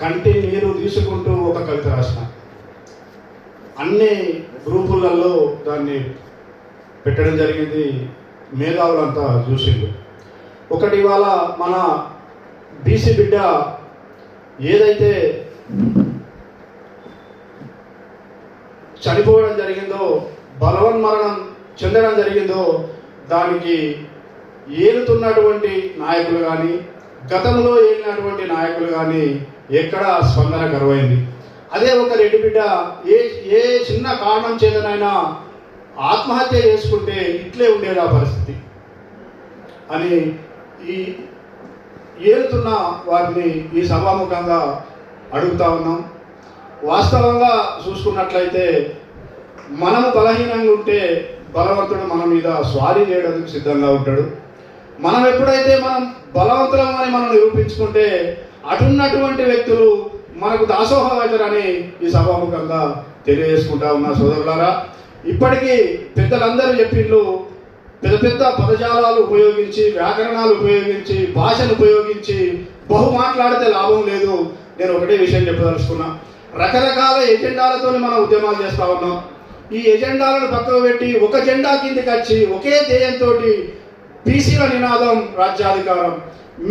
కంటి నీరు తీసుకుంటూ ఒక కవిత రాసిన. అన్ని గ్రూపులలో దాన్ని పెట్టడం జరిగింది మేధావులంతా చూసిండు ఒకటి ఇవాళ మన బీసీ బిడ్డ ఏదైతే చనిపోవడం జరిగిందో బలవన్మరణం చెందడం జరిగిందో దానికి ఏలుతున్నటువంటి నాయకులు కానీ గతంలో వెళ్ళినటువంటి నాయకులు కానీ ఎక్కడ స్పందన కరువైంది. అదే ఒక రెడ్డి బిడ్డ ఏ ఏ చిన్న కారణం చేతనైనా ఆత్మహత్య చేసుకుంటే ఇట్లే ఉండేది ఆ పరిస్థితి అని ఈ ఏలుతున్న వారిని ఈ సభాముఖంగా అడుగుతా ఉన్నాం. వాస్తవంగా చూసుకున్నట్లయితే మనము బలహీనంగా ఉంటే బలవంతుడు మన మీద స్వారీ చేయడానికి సిద్ధంగా ఉంటాడు. మనం ఎప్పుడైతే మనం బలవంతులం అని మనం నిరూపించుకుంటే అటున్నటువంటి వ్యక్తులు మనకు దాసోహమవుతారని ఈ సభాముఖంగా తెలియజేసుకుంటా ఉన్న సోదరులారా. ఇప్పటికీ పెద్దలందరూ చెప్పిండ్రు పెద్ద పెద్ద పదజాలాలు ఉపయోగించి వ్యాకరణాలు ఉపయోగించి భాషను ఉపయోగించి బహు మాట్లాడితే లాభం లేదు. నేను ఒకటే విషయం చెప్పదలుచుకున్నా. రకరకాల ఎజెండాలతో మనం ఉద్యమాలు చేస్తూ ఉన్నాం. ఈ ఎజెండాలను పక్కకు పెట్టి ఒక జెండా కిందకి వచ్చి ఒకే ధ్యేయంతో బీసీల నినాదం రాజ్యాధికారం.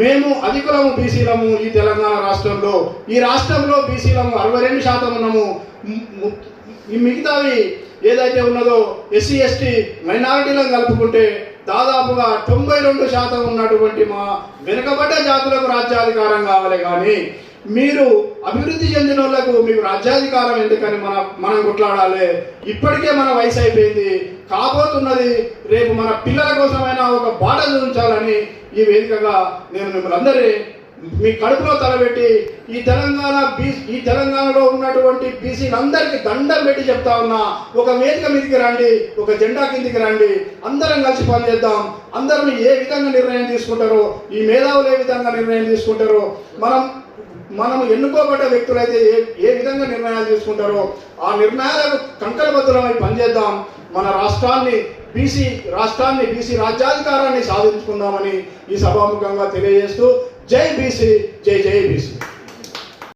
మేము అధికులము బీసీలము ఈ తెలంగాణ రాష్ట్రంలో. ఈ రాష్ట్రంలో బీసీలము అరవై రెండు శాతం ఉన్నాము. ఈ మిగతావి ఏదైతే ఉన్నదో ఎస్సీ ఎస్టీ మైనారిటీలను కలుపుకుంటే దాదాపుగా తొంభై రెండు శాతం ఉన్నటువంటి మా వెనుకబడ్డ జాతులకు రాజ్యాధికారం కావాలి కానీ మీరు అభివృద్ధి చెందిన వాళ్ళకు మీకు రాజ్యాధికారం ఎందుకని మన మనం కొట్లాడాలి? ఇప్పటికే మన వయసు అయిపోయింది. కాబోతున్నది రేపు మన పిల్లల కోసమైనా ఒక బాట చూపించాలని ఈ వేదికగా నేను మిమ్మల్ని అందరి మీ కడుపులో తలబెట్టి ఈ తెలంగాణ బీ ఈ తెలంగాణలో ఉన్నటువంటి బీసీలందరికీ దండం పెట్టి చెప్తా ఉన్నా. ఒక వేదిక మీదకి రండి ఒక జెండా కిందికి రండి. అందరం కలిసి పనిచేద్దాం. అందరం ఏ విధంగా నిర్ణయం తీసుకుంటారో ఈ మేధావులు ఏ విధంగా నిర్ణయం తీసుకుంటారో మనం మనం ఎన్నుకోబడ్డ వ్యక్తులైతే ఏ ఏ విధంగా నిర్ణయాలు తీసుకుంటారో ఆ నిర్ణయాలకు కంకణబద్ధులమై పనిచేద్దాం. మన రాష్ట్రాన్ని బీసీ రాష్ట్రాన్ని బీసీ రాజ్యాధికారాన్ని సాధించుకుందామని ఈ సభాముఖంగా తెలియజేస్తూ జై బీసీ జై జై బీసీ.